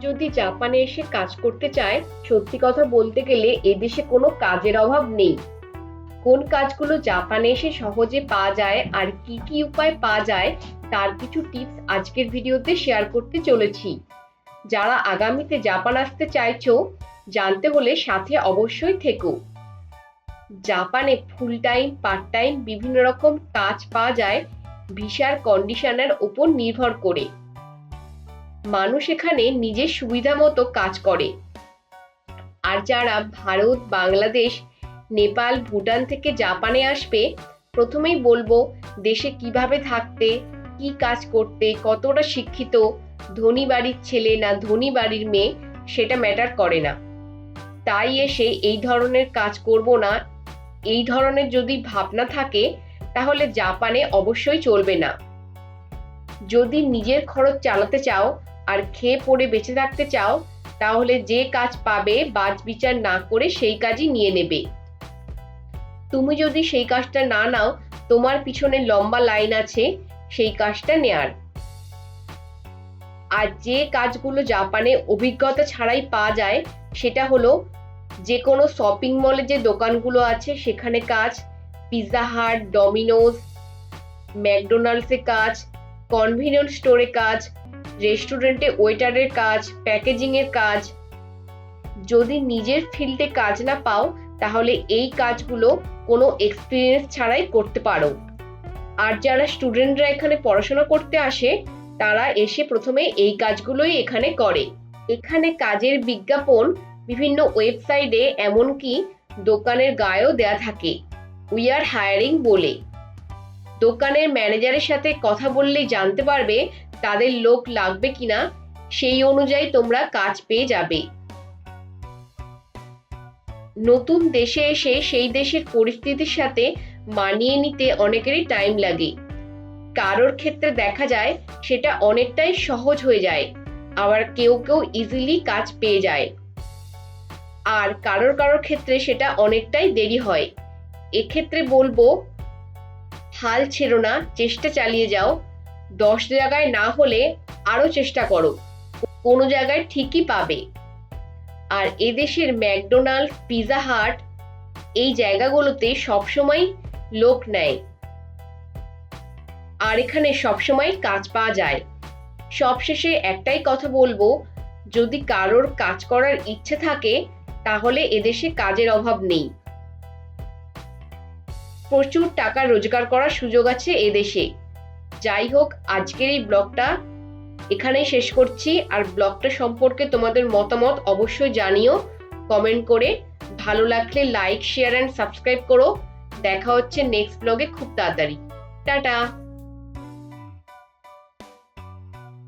যদি জাপানে এসে কাজ করতে চায়, সত্যি কথা বলতে গেলে এদেশে কোনো কাজের অভাব নেই। কোন কাজগুলো জাপানে এসে সহজে পাওয়া যায় আর কি কি উপায় পাওয়া যায়, তার কিছু টিপস আজকের ভিডিওতে শেয়ার করতে চলেছি। যারা আগামীতে জাপান আসতে চাইছো, জানতে হলে সাথে অবশ্যই থেকো। জাপানে ফুল টাইম পার্ট টাইম বিভিন্ন রকম কাজ পাওয়া যায় ভিসার কন্ডিশনের উপর নির্ভর করে। মানুষ এখানে নিজের সুবিধা মতো কাজ করে। আর যারা ভারত, বাংলাদেশ, নেপাল, ভুটান থেকে জাপানে আসবে, প্রথমেই বলব, দেশে কীভাবে থাকতে, কি কাজ করতে, কতটা শিক্ষিত, ধনী বাড়ির ছেলে না ধনী বাড়ির মেয়ে, সেটা ম্যাটার করে না। তাই এসে এই ধরনের কাজ করব না। এই ধরনের যদি ভাবনা থাকে, তাহলে জাপানে অবশ্যই চলবে না। যদি নিজের খরচ চালাতে চাও আর খেয়ে পড়ে বেঁচে থাকতে চাও, তাহলে যে কাজ পাবে বাজ বিচার না করে সেই কাজই নিয়ে নেবে। তুমি যদি সেই কাজটা না নাও, তোমার পিছনে লম্বা লাইন আছে, সেই কাজটা নেয়ার। আর যে কাজগুলো জাপানে অভিজ্ঞতা ছাড়াই পাওয়া যায়, সেটা হলো যে কোনো শপিং মলে যে দোকানগুলো আছে, সেখানে কাজ, পিৎজা হাট ডমিনোজ ম্যাকডোনাল্ডসে কাজ, কনভিনিয়েন্ট স্টোরে কাজ রেস্টুরেন্টে ওয়েটারের কাজ প্যাকেজিং এর কাজ। যদি নিজের ফিল্ডে কাজ না পাও, তাহলে এই কাজগুলো কোনো এক্সপিরিয়েন্স ছাড়াই করতে পারো। আর যারা স্টুডেন্টরা এখানে পড়াশোনা করতে আসে, তারা এসে প্রথমে এই কাজগুলোই এখানে করে। এখানে কাজের বিজ্ঞাপন, বিভিন্ন ওয়েবসাইটে এমনকি দোকানের গায়েও দেয়া থাকে। উই আর হায়ারিং বলে। দোকানের ম্যানেজারের সাথে কথা বললেই জানতে পারবে তাদের লোক লাগবে কিনা, সেই অনুযায়ী তোমরা কাজ পেয়ে যাবে। নতুন দেশে এসে সেই দেশের পরিস্থিতির সাথে মানিয়ে নিতে অনেকেরই টাইম লাগে। কারোর ক্ষেত্রে দেখা যায় সেটা অনেকটাই সহজ হয়ে যায়, আবার কেউ কেউ ইজিলি কাজ পেয়ে যায়। আর কারোর কারোর ক্ষেত্রে সেটা অনেকটাই দেরি হয়। এক্ষেত্রে বলব, হাল ছেড়ো না, চেষ্টা চালিয়ে যাও। দশ জায়গায় না হলে আরও চেষ্টা করো। কোনো জায়গায় ঠিকই পাবে। আর এদেশের ম্যাকডোনাল্ড পিৎজা হাট এই জায়গাগুলোতে সবসময় লোক নেয়। আর এখানে সবসময় কাজ পাওয়া যায়। সবশেষে একটাই কথা বলব, যদি কারোর কাজ করার ইচ্ছে থাকে, তাহলে এদেশে কাজের অভাব নেই। প্রচুর টাকা রোজগার করার সুযোগ আছে এদেশে। যাই হোক, আজকের এই ব্লগটা এখানেই শেষ করছি। আর ব্লগটা সম্পর্কে তোমাদের মতামত অবশ্যই জানিও কমেন্ট করে। ভালো লাগলে লাইক শেয়ার অ্যান্ড সাবস্ক্রাইব করো। দেখা হচ্ছে নেক্সট ব্লগে খুব তাড়াতাড়ি। টাটা!